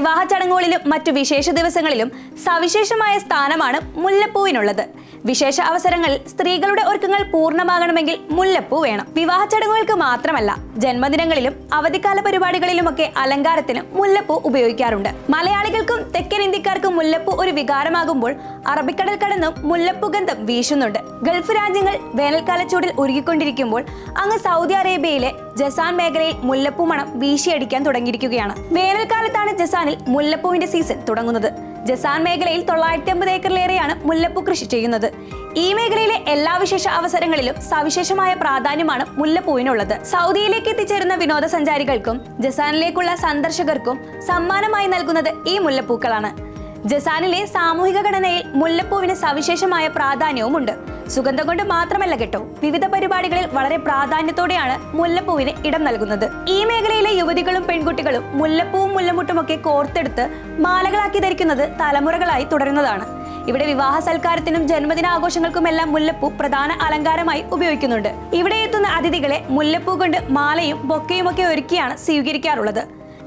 വിവാഹ ചടങ്ങുകളിലും മറ്റു വിശേഷ ദിവസങ്ങളിലും സവിശേഷമായ സ്ഥാനമാണ് മുല്ലപ്പൂവിനുള്ളത്. വിശേഷ അവസരങ്ങളിൽ സ്ത്രീകളുടെ ഒരുക്കങ്ങൾ പൂർണമാകണമെങ്കിൽ മുല്ലപ്പൂ വേണം. വിവാഹ ചടങ്ങുകൾക്ക് മാത്രമല്ല ജന്മദിനങ്ങളിലും അവധിക്കാല പരിപാടികളിലുമൊക്കെ അലങ്കാരത്തിന് മുല്ലപ്പൂ ഉപയോഗിക്കാറുണ്ട്. മലയാളികൾക്കും തെക്കൻ ഇന്ത്യക്കാർക്കും മുല്ലപ്പൂ ഒരു വികാരമാകുമ്പോൾ അറബിക്കടൽ കടന്നും മുല്ലപ്പൂ ഗന്ധം വീശുന്നുണ്ട്. ഗൾഫ് രാജ്യങ്ങൾ വേനൽക്കാല ചൂടിൽ ഉരുകിക്കൊണ്ടിരിക്കുമ്പോൾ അങ്ങ് സൗദി അറേബ്യയിലെ ജസാൻ മേഖലയിൽ മുല്ലപ്പൂ മണം വീശിയടിക്കാൻ തുടങ്ങിയിരിക്കുകയാണ്. വേനൽക്കാലത്താണ് ജസാനിൽ മുല്ലപ്പൂവിന്റെ സീസൺ തുടങ്ങുന്നത്. ജസാൻ മേഖലയിൽ തൊള്ളായിരത്തി അമ്പത് ഏക്കറിലേറെയാണ് മുല്ലപ്പൂ കൃഷി ചെയ്യുന്നത്. ഈ മേഖലയിലെ എല്ലാ വിശേഷ അവസരങ്ങളിലും സവിശേഷമായ പ്രാധാന്യമാണ് മുല്ലപ്പൂവിനുള്ളത്. സൗദിയിലേക്ക് എത്തിച്ചേരുന്ന വിനോദസഞ്ചാരികൾക്കും ജസാനിലേക്കുള്ള സന്ദർശകർക്കും സമ്മാനമായി നൽകുന്നത് ഈ മുല്ലപ്പൂക്കളാണ്. ജസാനിലെ സാമൂഹിക ഘടനയിൽ മുല്ലപ്പൂവിന് സവിശേഷമായ പ്രാധാന്യവുമുണ്ട്. സുഗന്ധം കൊണ്ട് മാത്രമല്ല കേട്ടോ വിവിധ പരിപാടികളിൽ വളരെ പ്രാധാന്യത്തോടെയാണ് മുല്ലപ്പൂവിന് ഇടം നൽകുന്നത്. ഈ മേഖലയിലെ യുവതികളും പെൺകുട്ടികളും മുല്ലപ്പൂവും മുല്ലമുട്ടും ഒക്കെ കോർത്തെടുത്ത് മാലകളാക്കി ധരിക്കുന്നത് തലമുറകളായി തുടരുന്നതാണ്. ഇവിടെ വിവാഹ സൽക്കാരത്തിനും ജന്മദിന ആഘോഷങ്ങൾക്കുമെല്ലാം മുല്ലപ്പൂ പ്രധാന അലങ്കാരമായി ഉപയോഗിക്കുന്നുണ്ട്. ഇവിടെ എത്തുന്ന അതിഥികളെ മുല്ലപ്പൂ കൊണ്ട് മാലയും ബൊക്കയുമൊക്കെ ഒരുക്കിയാണ് സ്വീകരിക്കാറുള്ളത്.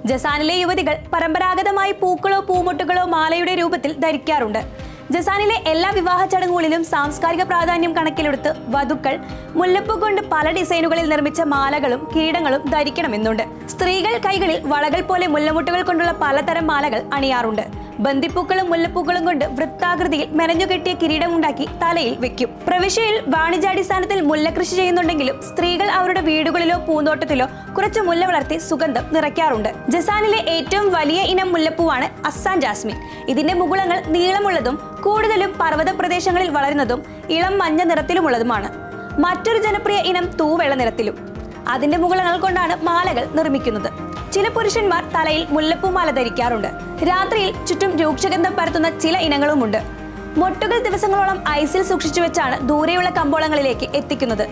ജസാനിലെ യുവതികൾ പരമ്പരാഗതമായി പൂക്കളോ പൂമുട്ടുകളോ മാലയുടെ രൂപത്തിൽ ധരിക്കാറുണ്ട്. ജസാനിലെ എല്ലാ വിവാഹ ചടങ്ങുകളിലും സാംസ്കാരിക പ്രാധാന്യം കണക്കിലെടുത്ത് വധുക്കൾ മുല്ലപ്പൂ കൊണ്ട് പല ഡിസൈനുകളിൽ നിർമ്മിച്ച മാലകളും കിരീടങ്ങളും ധരിക്കണമെന്നുണ്ട്. സ്ത്രീകൾ കൈകളിൽ വളകൾ പോലെ മുല്ലമുട്ടുകൾ കൊണ്ടുള്ള പലതരം മാലകൾ അണിയാറുണ്ട്. ബന്ദിപ്പൂക്കളും മുല്ലപ്പൂക്കളും കൊണ്ട് വൃത്താകൃതിയിൽ മെനഞ്ഞുകെട്ടിയ കിരീടമുണ്ടാക്കി തലയിൽ വെക്കും. പ്രവിശ്യയിൽ വാണിജ്യാടിസ്ഥാനത്തിൽ മുല്ലകൃഷി ചെയ്യുന്നുണ്ടെങ്കിലും സ്ത്രീകൾ അവരുടെ വീടുകളിലോ പൂന്തോട്ടത്തിലോ കുറച്ച് മുല്ല വളർത്തി സുഗന്ധം നിറയ്ക്കാറുണ്ട്. ജസാനിലെ ഏറ്റവും വലിയ ഇനം മുല്ലപ്പൂവാണ് അസ്സാൻ ജാസ്മിൻ. ഇതിന്റെ മുകുളങ്ങൾ നീളമുള്ളതും കൂടുതലും പർവത പ്രദേശങ്ങളിൽ വളരുന്നതും ഇളം മഞ്ഞ നിറത്തിലുമുള്ളതുമാണ്. മറ്റൊരു ജനപ്രിയ ഇനം തൂവെള്ള നിറത്തിലും. അതിന്റെ മുകുളങ്ങൾ കൊണ്ടാണ് മാലകൾ നിർമ്മിക്കുന്നത്. ചില പുരുഷന്മാർ തലയിൽ മുല്ലപ്പൂമാല ധരിക്കാറുണ്ട്. രാത്രിയിൽ ചുറ്റും രൂക്ഷഗന്ധം പരത്തുന്ന ചില ഇനങ്ങളുമുണ്ട്. മൊട്ടുകൾ ദിവസങ്ങളോളം ഐസിൽ സൂക്ഷിച്ചു വെച്ചാണ് ദൂരെയുള്ള കമ്പോളങ്ങളിലേക്ക് എത്തിക്കുന്നത്.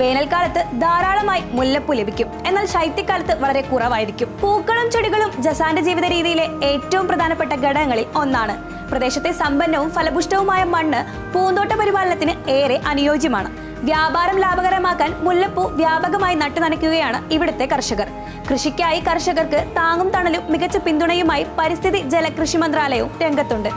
വേനൽക്കാലത്ത് ധാരാളമായി മുല്ലപ്പൂ ലഭിക്കും. എന്നാൽ ശൈത്യകാലത്ത് വളരെ കുറവായിരിക്കും. പൂക്കളും ചെടികളും ജസാന്റെ ജീവിത രീതിയിലെ ഏറ്റവും പ്രധാനപ്പെട്ട ഘടകങ്ങളിൽ ഒന്നാണ്. പ്രദേശത്തെ സമ്പന്നവും ഫലപുഷ്ടവുമായ മണ്ണ് പൂന്തോട്ട പരിപാലനത്തിന് ഏറെ അനുയോജ്യമാണ്. വ്യാപാരം ലാഭകരമാക്കാൻ മുല്ലപ്പൂ വ്യാപകമായി നട്ടു നനയ്ക്കുകയാണ് ഇവിടുത്തെ കർഷകർ. കൃഷിക്കായി കർഷകർക്ക് താങ്ങും തണലും മികച്ച പിന്തുണയുമായി പരിസ്ഥിതി ജലകൃഷി മന്ത്രാലയവും രംഗത്തുണ്ട്.